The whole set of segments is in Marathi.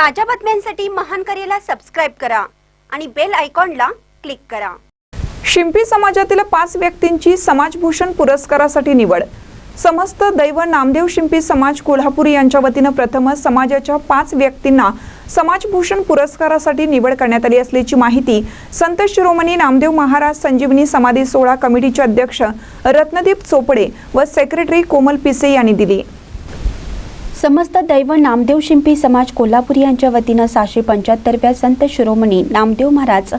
ताज्या बातम्यांसाठी महान करेला सबस्क्राईब करा आणि बेल आयकॉनला क्लिक करा. शिंपी समाजातील पाच व्यक्तींची समाजभूषण पुरस्कारासाठी निवड. समस्त दैव नामदेव शिंपी समाज कोल्हापूर यांच्या वतीनं प्रथमच समाजाच्या पाच व्यक्तींना समाजभूषण पुरस्कारासाठी निवड करण्यात आली असल्याची माहिती संत शिरोमणी नामदेव महाराज संजीवनी समाधी सोहळा कमिटीचे अध्यक्ष रत्नदीप चोपडे व सेक्रेटरी कोमल पिसे यांनी दिली. समस्त दैव नामदेव शिंपी समाज कोल्हापूर यांच्या वतीनं सहाशे पंच्याहत्तरव्या संत शिरोमणी नामदेव महाराज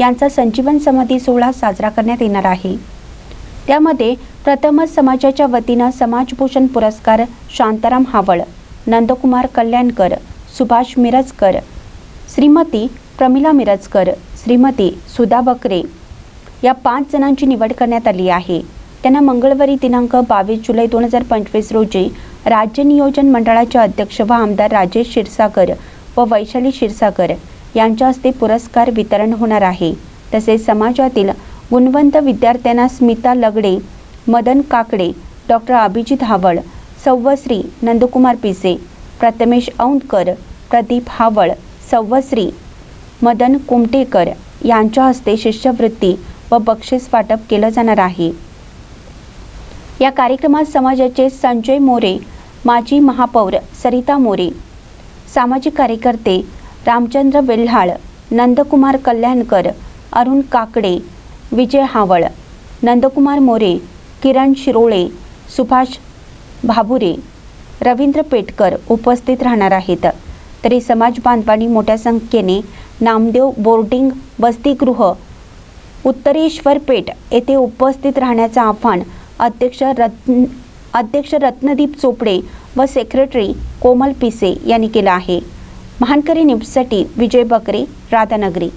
यांचा संजीवन समाधी सोहळा साजरा करण्यात येणार आहे. त्यामध्ये प्रथमच समाजाच्या वतीनं समाजभूषण पुरस्कार शांताराम हावळ नंदकुमार कल्याणकर सुभाष मिरजकर श्रीमती प्रमिला मिरजकर श्रीमती सुधा बकरे या पाच जणांची निवड करण्यात आली आहे. त्यांना मंगळवारी दिनांक बावीस जुलै दोन हजार पंचवीस रोजी राज्य नियोजन मंडळाचे अध्यक्ष व आमदार राजेश क्षीरसागर व वैशाली क्षीरसागर यांच्या हस्ते पुरस्कार वितरण होणार आहे. तसेच समाजातील गुणवंत विद्यार्थ्यांना स्मिता लगडे मदन काकडे डॉक्टर अभिजित हावळ सव्वश्री नंदकुमार पिसे प्रथमेश औंधकर प्रदीप हावळ सव्वश्री मदन कुमटेकर यांच्या हस्ते शिष्यवृत्ती व बक्षीस वाटप केलं जाणार आहे. या कार्यक्रमात समाजाचे संजय मोरे माजी महापौर सरिता मोरे सामाजिक कार्यकर्ते रामचंद्र वेल्हाळ नंदकुमार कल्याणकर अरुण काकडे विजय हावळ नंदकुमार मोरे किरण शिरोळे सुभाष भाबुरे रवींद्र पेटकर उपस्थित राहणार आहेत. तरी समाज बांधवांनी मोठ्या संख्येने नामदेव बोर्डिंग वसतिगृह उत्तरेश्वर पेठ येथे उपस्थित राहण्याचं आव्हान अध्यक्ष रत्न अध्यक्ष रत्नदीप चोपडे व सेक्रेटरी कोमल पिसे यांनी केलं आहे. महानकरी न्यूजसाठी विजय बकरे राधानगरी.